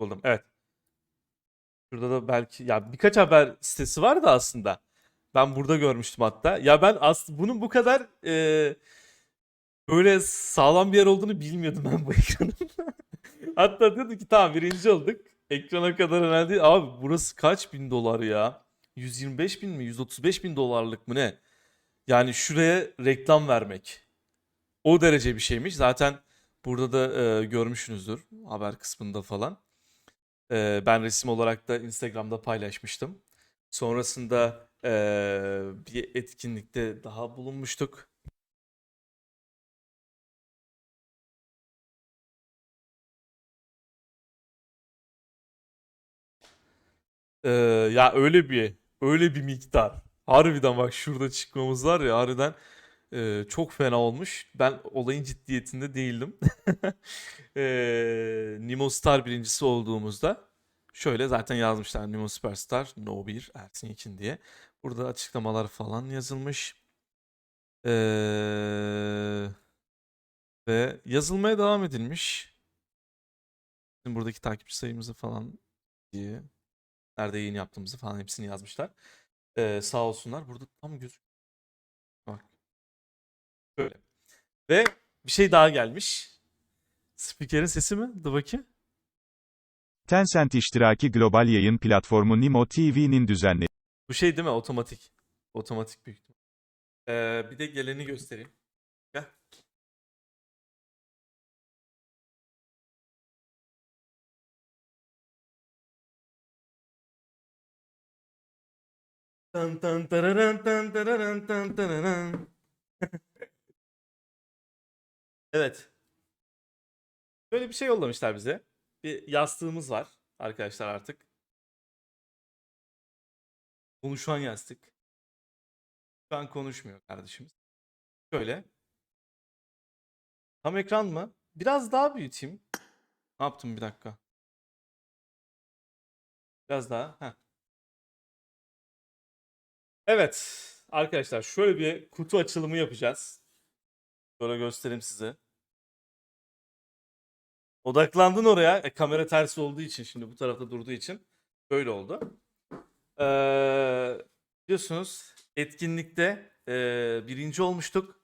Buldum. Evet. Şurada da belki ya birkaç haber sitesi var da aslında. Ben burada görmüştüm hatta. Ya ben aslında bunun bu kadar e, böyle sağlam bir yer olduğunu bilmiyordum ben bu ekranın. hatta dedim ki tamam birinci olduk. Ekrana kadar herhalde abi burası kaç bin dolar ya? 125 bin mi? 135 bin dolarlık mı ne? Yani şuraya reklam vermek. O derece bir şeymiş. Zaten burada da e, görmüşsünüzdür haber kısmında falan. Ben resim olarak da Instagram'da paylaşmıştım. Sonrasında e, bir etkinlikte daha bulunmuştuk. E, ya öyle bir öyle bir miktar. Harbiden bak şurada çıkmamız var ya harbiden e, çok fena olmuş. Ben olayın ciddiyetinde değildim. e, Nimo Star birincisi olduğumuzda şöyle zaten yazmışlar Nimo Superstar No 1 Ersin Yekin diye. Burada açıklamalar falan yazılmış. E, ve yazılmaya devam edilmiş. Bizim buradaki takipçi sayımızı falan diye nerede yayın yaptığımızı falan hepsini yazmışlar. E, sağ olsunlar. Burada tam gözük. Ve bir şey daha gelmiş. Spikerin sesi mi? Dur bakayım. Tencent iştiraki global yayın platformu Nimo TV'nin düzenlediği Bu şey değil mi? Otomatik. Otomatik büyük ihtimal. Ee, bir de geleni göstereyim. Gel. Tan tan tararan tan tararan tan tararan. Evet. Böyle bir şey yollamışlar bize. Bir yastığımız var arkadaşlar artık. Konuşan yastık. Şu an konuşmuyor kardeşimiz. Şöyle. Tam ekran mı? Biraz daha büyüteyim. Ne yaptım bir dakika. Biraz daha. Heh. Evet. Arkadaşlar şöyle bir kutu açılımı yapacağız. Şöyle göstereyim size. Odaklandın oraya. E, kamera tersi olduğu için şimdi bu tarafta durduğu için böyle oldu. Ee, biliyorsunuz etkinlikte e, birinci olmuştuk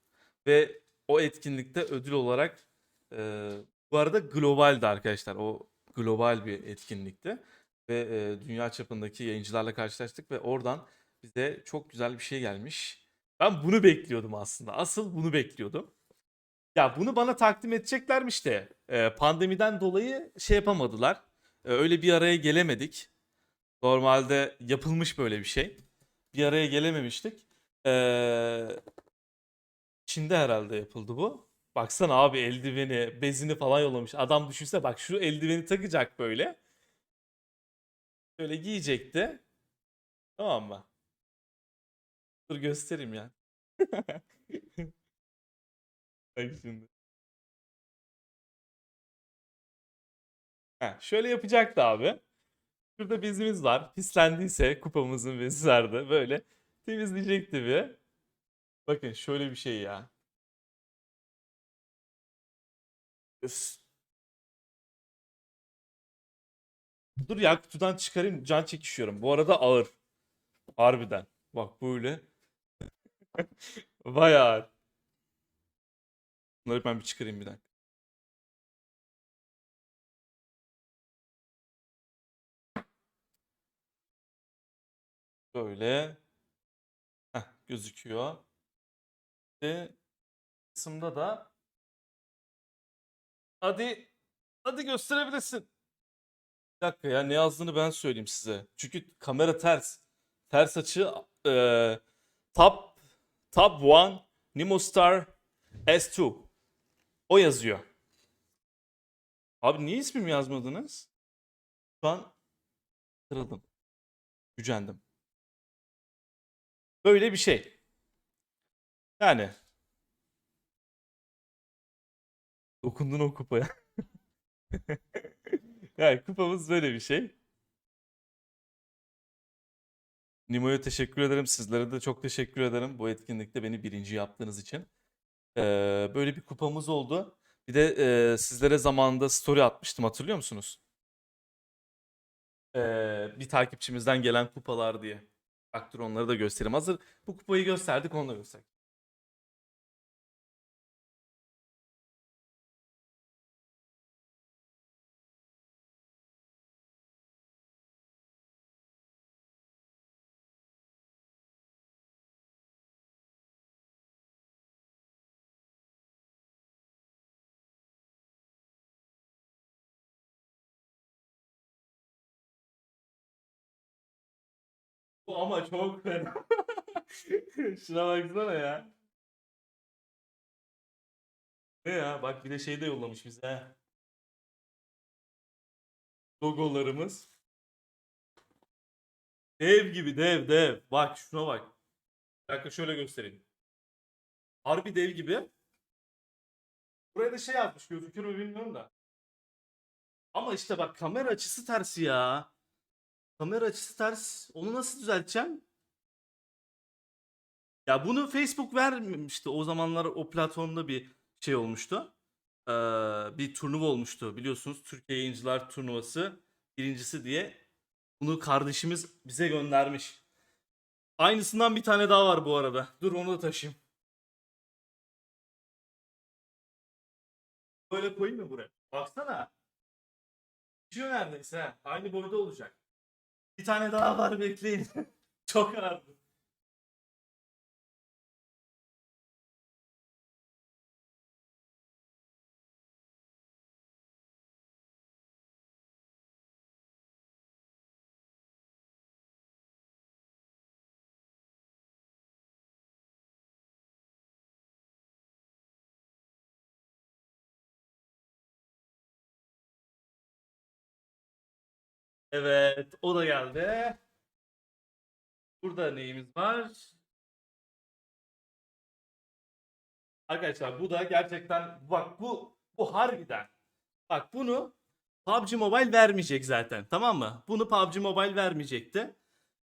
ve o etkinlikte ödül olarak e, bu arada globaldi arkadaşlar. O global bir etkinlikti ve e, dünya çapındaki yayıncılarla karşılaştık ve oradan bize çok güzel bir şey gelmiş. Ben bunu bekliyordum aslında. Asıl bunu bekliyordum. Ya bunu bana takdim edeceklermiş de e, pandemiden dolayı şey yapamadılar. E, öyle bir araya gelemedik. Normalde yapılmış böyle bir şey. Bir araya gelememiştik. Ee, Çin'de herhalde yapıldı bu. Baksana abi eldiveni, bezini falan yollamış. Adam düşünse bak şu eldiveni takacak böyle. Böyle giyecekti. Tamam mı? Dur göstereyim ya. Şimdi. Heh, şöyle yapacaktı abi. Şurada bezimiz var. Pislendiyse kupamızın bezi vardı. Böyle temizleyecekti bir. Bakın şöyle bir şey ya. Üf. Dur ya kutudan çıkarayım can çekişiyorum. Bu arada ağır. Harbiden. Bak böyle. Bayağı ağır. Bunları ben bir çıkarayım bir dakika. Böyle. Heh, gözüküyor. Ve kısımda da hadi hadi gösterebilirsin. Bir dakika ya ne yazdığını ben söyleyeyim size. Çünkü kamera ters. Ters açı eee Top Top 1 Nimostar S2. O yazıyor. Abi niye ismimi yazmadınız? Şu an kırıldım. Gücendim. Böyle bir şey. Yani. Dokundun o kupaya. yani kupamız böyle bir şey. Nimo'ya teşekkür ederim. Sizlere de çok teşekkür ederim. Bu etkinlikte beni birinci yaptığınız için. Ee, böyle bir kupamız oldu. Bir de e, sizlere zamanında story atmıştım hatırlıyor musunuz? Ee, bir takipçimizden gelen kupalar diye. Bak onları da göstereyim. Hazır bu kupayı gösterdik onu da göstereyim. Ama çok fena. Şuna baksana ya. Ne ya? Bak bir de şey de yollamış bize. Logolarımız. Dev gibi dev dev. Bak şuna bak. Bir dakika şöyle göstereyim. Harbi dev gibi. Buraya da şey yazmış gözükür mü bilmiyorum da. Ama işte bak kamera açısı tersi ya. Kamera açısı ters. Onu nasıl düzelteceğim? Ya bunu Facebook vermemişti. O zamanlar o platformda bir şey olmuştu. Ee, bir turnuva olmuştu biliyorsunuz. Türkiye Yayıncılar Turnuvası birincisi diye. Bunu kardeşimiz bize göndermiş. Aynısından bir tane daha var bu arada. Dur onu da taşıyayım. Böyle koyayım mı buraya? Baksana. Düşüyor neredeyse. Aynı boyda olacak. Bir tane daha var bekleyin. Çok ağırdı. Evet, o da geldi. Burada neyimiz var? Arkadaşlar bu da gerçekten bak bu bu harbiden. Bak bunu PUBG Mobile vermeyecek zaten tamam mı? Bunu PUBG Mobile vermeyecekti.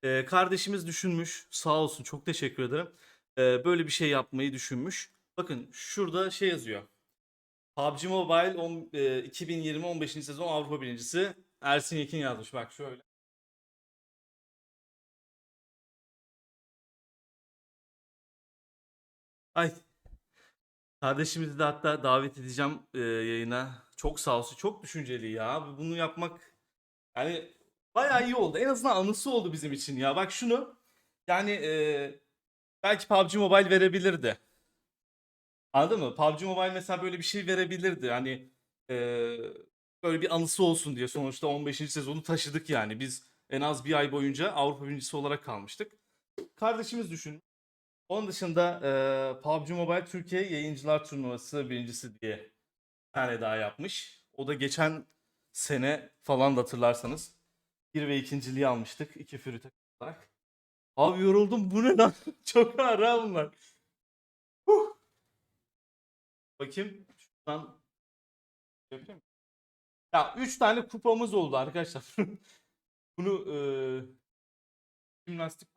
Ee, kardeşimiz düşünmüş sağ olsun çok teşekkür ederim. Ee, böyle bir şey yapmayı düşünmüş. Bakın şurada şey yazıyor. PUBG Mobile on- e, 2020 15. sezon Avrupa birincisi Ersin Yekin yazmış bak şöyle. Ay. Kardeşimizi de hatta davet edeceğim e, yayına. Çok sağ olsun. Çok düşünceli ya. Bunu yapmak yani bayağı iyi oldu. En azından anısı oldu bizim için ya. Bak şunu yani e, belki PUBG Mobile verebilirdi. Anladın mı? PUBG Mobile mesela böyle bir şey verebilirdi. Hani e, böyle bir anısı olsun diye sonuçta 15. sezonu taşıdık yani. Biz en az bir ay boyunca Avrupa birincisi olarak kalmıştık. Kardeşimiz düşün. Onun dışında e, PUBG Mobile Türkiye Yayıncılar Turnuvası birincisi diye bir tane daha yapmış. O da geçen sene falan da hatırlarsanız. Bir ve ikinciliği almıştık. iki Fury olarak. Abi yoruldum. Bu ne lan? Çok ağır ha bunlar. Huh. Bakayım. Şuradan şey yapayım? Ya 3 tane kupamız oldu arkadaşlar. Bunu e, jimnastik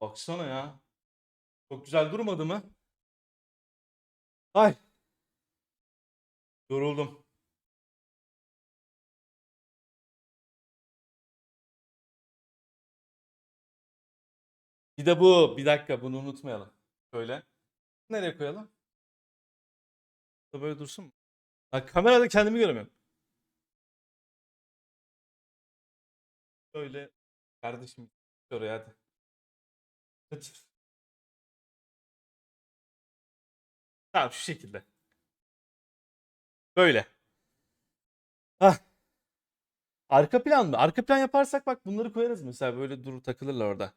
Baksana ya. Çok güzel durmadı mı? Ay. Yoruldum. Bir de bu. Bir dakika bunu unutmayalım. Şöyle. Nereye koyalım? Böyle dursun mu? Bak kamerada kendimi göremiyorum. Böyle. Kardeşim oraya hadi. Götür. Tamam şu şekilde. Böyle. Hah. Arka plan mı? Arka plan yaparsak bak bunları koyarız mesela böyle durur takılırlar orada.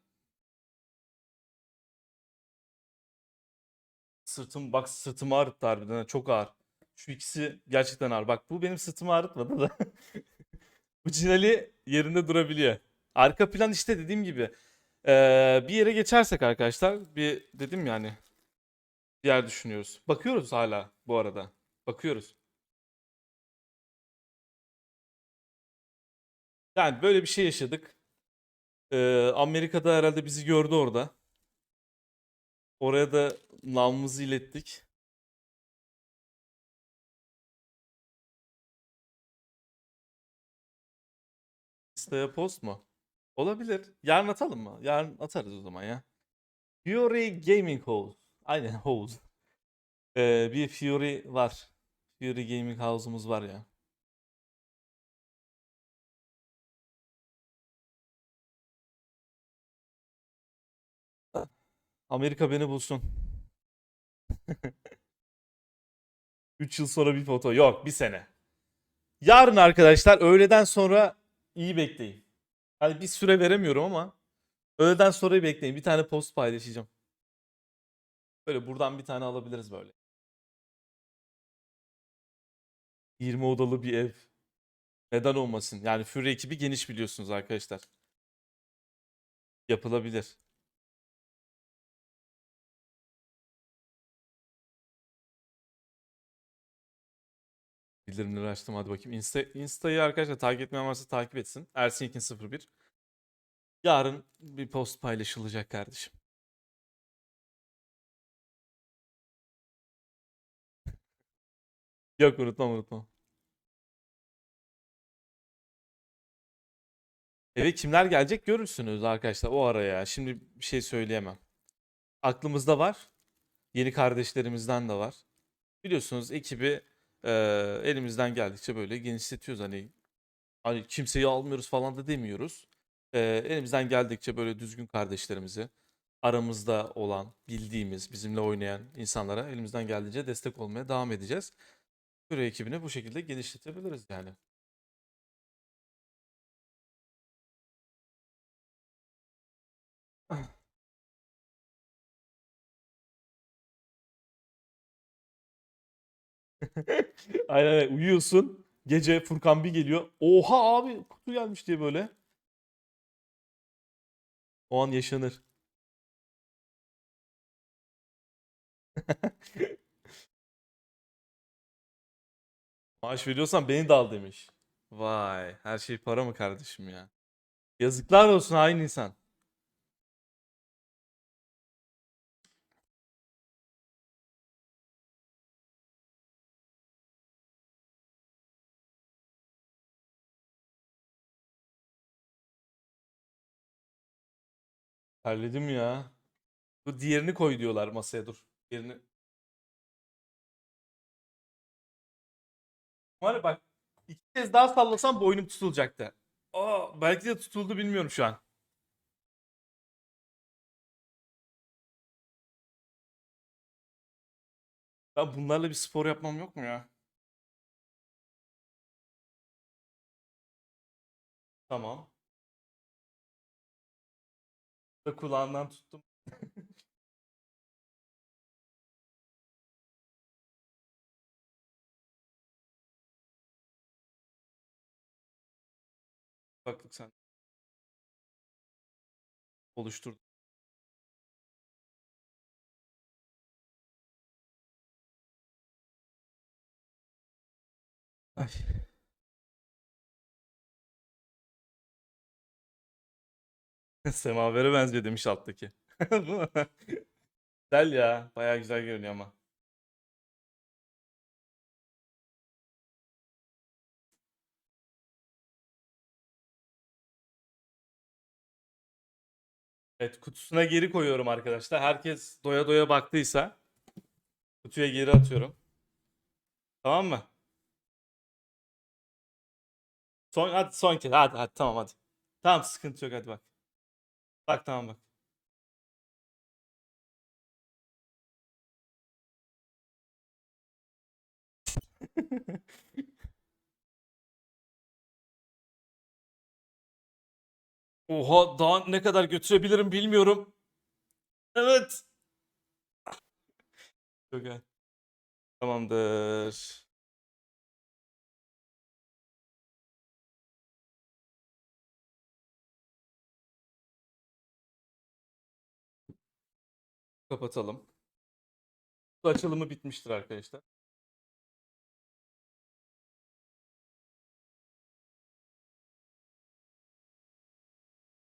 Sırtım bak sırtımı ağrıttı harbiden ha, çok ağır. Şu ikisi gerçekten ağır. Bak bu benim sırtımı ağrıtmadı da. bu Cinali yerinde durabiliyor. Arka plan işte dediğim gibi. Ee, bir yere geçersek arkadaşlar bir dedim yani bir yer düşünüyoruz. Bakıyoruz hala bu arada. Bakıyoruz. Yani böyle bir şey yaşadık. Ee, Amerika'da herhalde bizi gördü orada. Oraya da namımızı ilettik. Insta'ya post mu? Olabilir. Yarın atalım mı? Yarın atarız o zaman ya. Fury Gaming House. Aynen House. Ee, bir Fury var. Fury Gaming House'umuz var ya. Amerika beni bulsun. 3 yıl sonra bir foto. Yok bir sene. Yarın arkadaşlar öğleden sonra iyi bekleyin. Hani bir süre veremiyorum ama öğleden sonrayı bekleyin. Bir tane post paylaşacağım. Böyle buradan bir tane alabiliriz böyle. 20 odalı bir ev. Neden olmasın? Yani Fury ekibi geniş biliyorsunuz arkadaşlar. Yapılabilir. Bildirimleri açtım hadi bakayım. Insta, Insta'yı arkadaşlar takip etmeyen varsa takip etsin. Ersin201. Yarın bir post paylaşılacak kardeşim. Yok unutmam unutmam. Eve kimler gelecek görürsünüz arkadaşlar o araya. Şimdi bir şey söyleyemem. Aklımızda var. Yeni kardeşlerimizden de var. Biliyorsunuz ekibi e, elimizden geldikçe böyle genişletiyoruz. Hani hani kimseyi almıyoruz falan da demiyoruz. E, elimizden geldikçe böyle düzgün kardeşlerimizi aramızda olan, bildiğimiz, bizimle oynayan insanlara elimizden geldiğince destek olmaya devam edeceğiz. Süre ekibini bu şekilde genişletebiliriz yani. Aynen öyle. uyuyorsun. Gece Furkan bir geliyor. Oha abi kutu gelmiş diye böyle. O an yaşanır. Maaş veriyorsan beni de al demiş. Vay, her şey para mı kardeşim ya? Yazıklar olsun hain insan. Terledim ya. Bu diğerini koy diyorlar masaya dur. Diğerini. Var bak iki kez daha sallasam boynum tutulacaktı. Aa, belki de tutuldu bilmiyorum şu an. Ya bunlarla bir spor yapmam yok mu ya? Tamam. Da kulağından tuttum. Baklık sen. Oluştur. Ay. Semavere benziyor demiş alttaki. Güzel ya. Bayağı güzel görünüyor ama. Evet kutusuna geri koyuyorum arkadaşlar. Herkes doya doya baktıysa kutuya geri atıyorum. Tamam mı? Son hadi son kez. Hadi hadi tamam hadi. Tamam sıkıntı yok hadi bak. Bak tamam bak. Oha daha ne kadar götürebilirim bilmiyorum. Evet. Çok iyi. Tamamdır. Kapatalım. Bu açılımı bitmiştir arkadaşlar.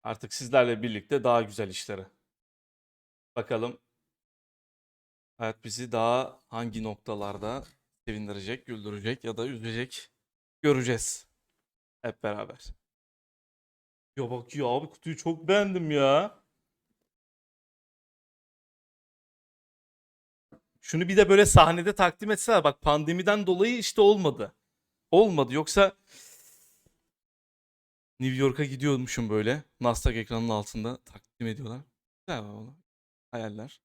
Artık sizlerle birlikte daha güzel işlere. Bakalım hayat bizi daha hangi noktalarda sevindirecek, güldürecek ya da üzecek göreceğiz. Hep beraber. Ya bak ya abi kutuyu çok beğendim ya. Şunu bir de böyle sahnede takdim etseler bak pandemiden dolayı işte olmadı. Olmadı yoksa New York'a gidiyormuşum böyle. Nasdaq ekranının altında takdim ediyorlar. Güzel valla. Hayaller.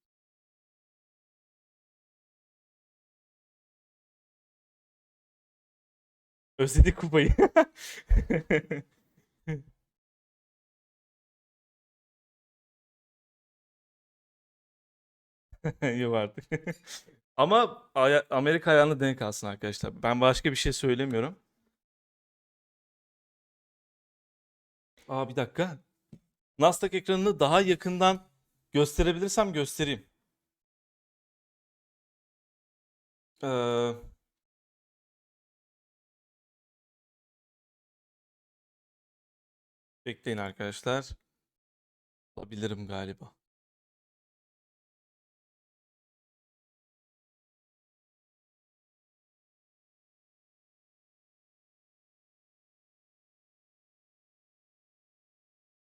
Özledik kupayı. Yok artık. Ama aya- Amerika ayağına denk alsın arkadaşlar. Ben başka bir şey söylemiyorum. Aa bir dakika. Nasdaq ekranını daha yakından gösterebilirsem göstereyim. Ee, bekleyin arkadaşlar. Olabilirim galiba.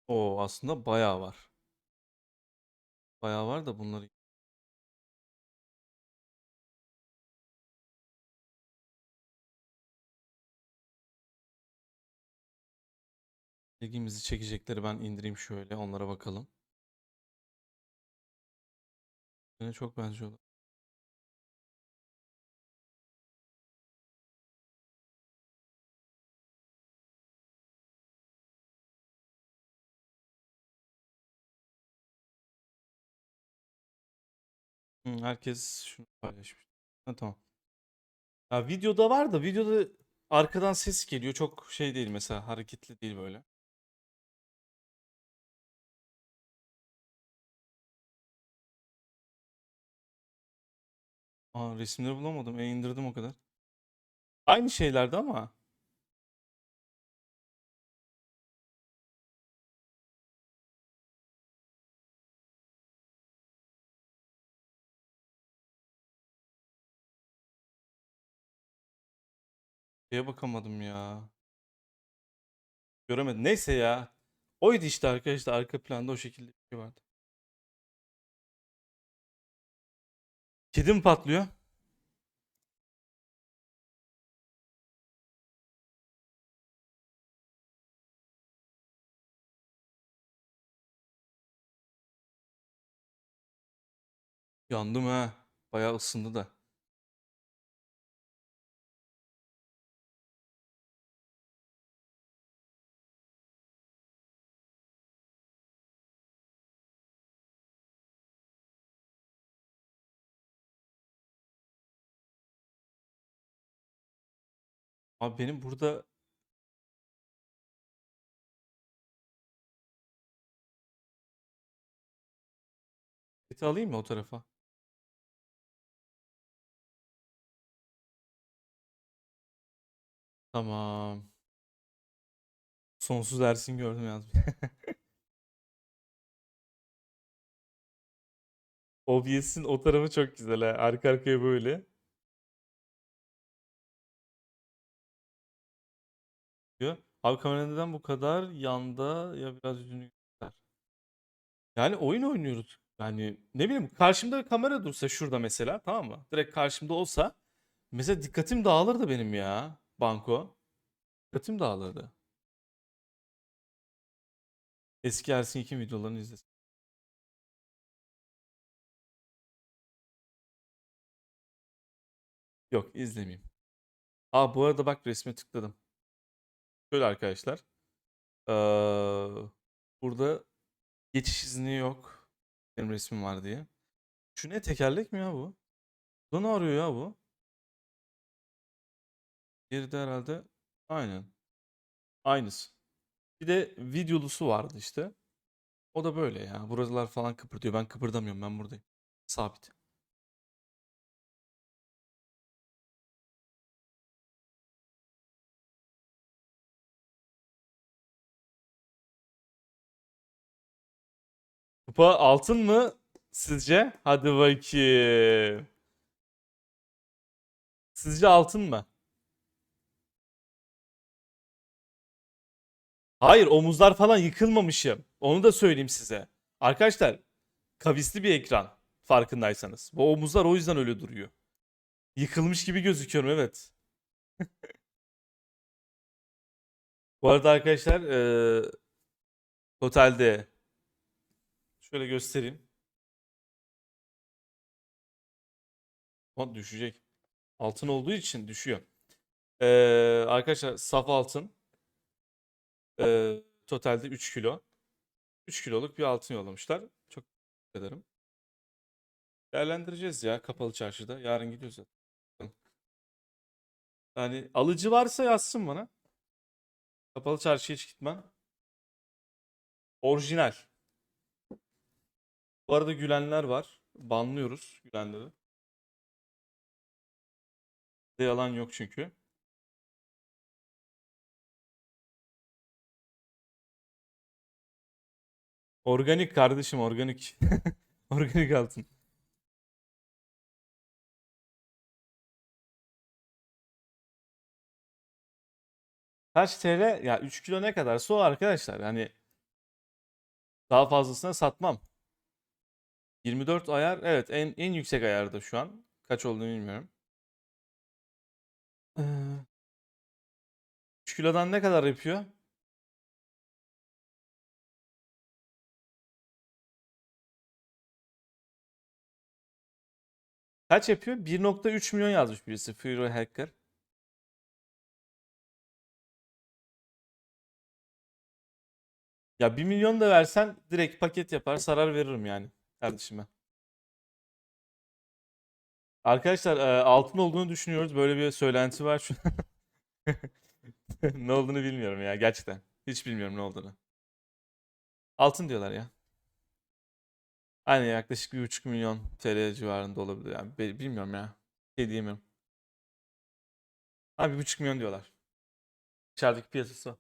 O aslında bayağı var. Bayağı var da bunları ilgimizi çekecekleri ben indireyim şöyle onlara bakalım. Yine çok benziyorlar. Herkes şunu paylaşmış. Ha, tamam. Ya videoda var da videoda arkadan ses geliyor. Çok şey değil mesela hareketli değil böyle. Aa resimleri bulamadım. E indirdim o kadar. Aynı şeylerdi ama. Şeye bakamadım ya. Göremedim. Neyse ya. Oydu işte arkadaşlar. Arka planda o şekilde bir şey vardı. Kedim patlıyor. Yandım ha. Bayağı ısındı da. Abi benim burada Seti alayım mı o tarafa? Tamam. Sonsuz Ersin gördüm yazmış. OBS'in o tarafı çok güzel ha. Arka arkaya böyle. Diyor. Abi kamera neden bu kadar yanda ya biraz yüzünü göster. Yani oyun oynuyoruz. Yani ne bileyim karşımda bir kamera dursa şurada mesela tamam mı? Direkt karşımda olsa mesela dikkatim dağılırdı benim ya banko. Dikkatim dağılırdı. Eski Ersin 2 videolarını izlesin. Yok izlemeyeyim. Aa bu arada bak resme tıkladım. Şöyle arkadaşlar. Ee, burada geçiş izni yok. Benim resmim var diye. Şu ne tekerlek mi ya bu? Bu ne arıyor ya bu? Geride herhalde. Aynen. Aynısı. Bir de videolusu vardı işte. O da böyle ya. Buralar falan kıpırdıyor. Ben kıpırdamıyorum. Ben buradayım. Sabit. Kupa altın mı sizce? Hadi bakayım. Sizce altın mı? Hayır omuzlar falan yıkılmamışım. Onu da söyleyeyim size. Arkadaşlar kavisli bir ekran farkındaysanız. Bu omuzlar o yüzden öyle duruyor. Yıkılmış gibi gözüküyorum evet. Bu arada arkadaşlar eee totalde şöyle göstereyim. O düşecek. Altın olduğu için düşüyor. Eee, arkadaşlar saf altın eee, totalde 3 kilo. 3 kiloluk bir altın yollamışlar. Çok teşekkür ederim. Değerlendireceğiz ya kapalı çarşıda. Yarın gidiyoruz zaten. Yani alıcı varsa yazsın bana. Kapalı çarşıya hiç gitmem. Orijinal. Bu arada gülenler var. Banlıyoruz gülenleri. De yalan yok çünkü. Organik kardeşim organik. Organik altın. Kaç TL? Ya 3 kilo ne kadarsa o arkadaşlar. Yani daha fazlasına satmam. 24 ayar evet en en yüksek ayarda şu an. Kaç olduğunu bilmiyorum. Ee, 3 kilodan ne kadar yapıyor? Kaç yapıyor? 1.3 milyon yazmış birisi. Fury Hacker. Ya 1 milyon da versen direkt paket yapar sarar veririm yani kardeşime. Arkadaşlar e, altın olduğunu düşünüyoruz. Böyle bir söylenti var şu. Ne olduğunu bilmiyorum ya gerçekten. Hiç bilmiyorum ne olduğunu. Altın diyorlar ya. Aynen yaklaşık 1,5 milyon TL civarında olabilir. Yani bilmiyorum ya. Şey diyemiyorum. Ha 1,5 milyon diyorlar. Dışarıdaki piyasası.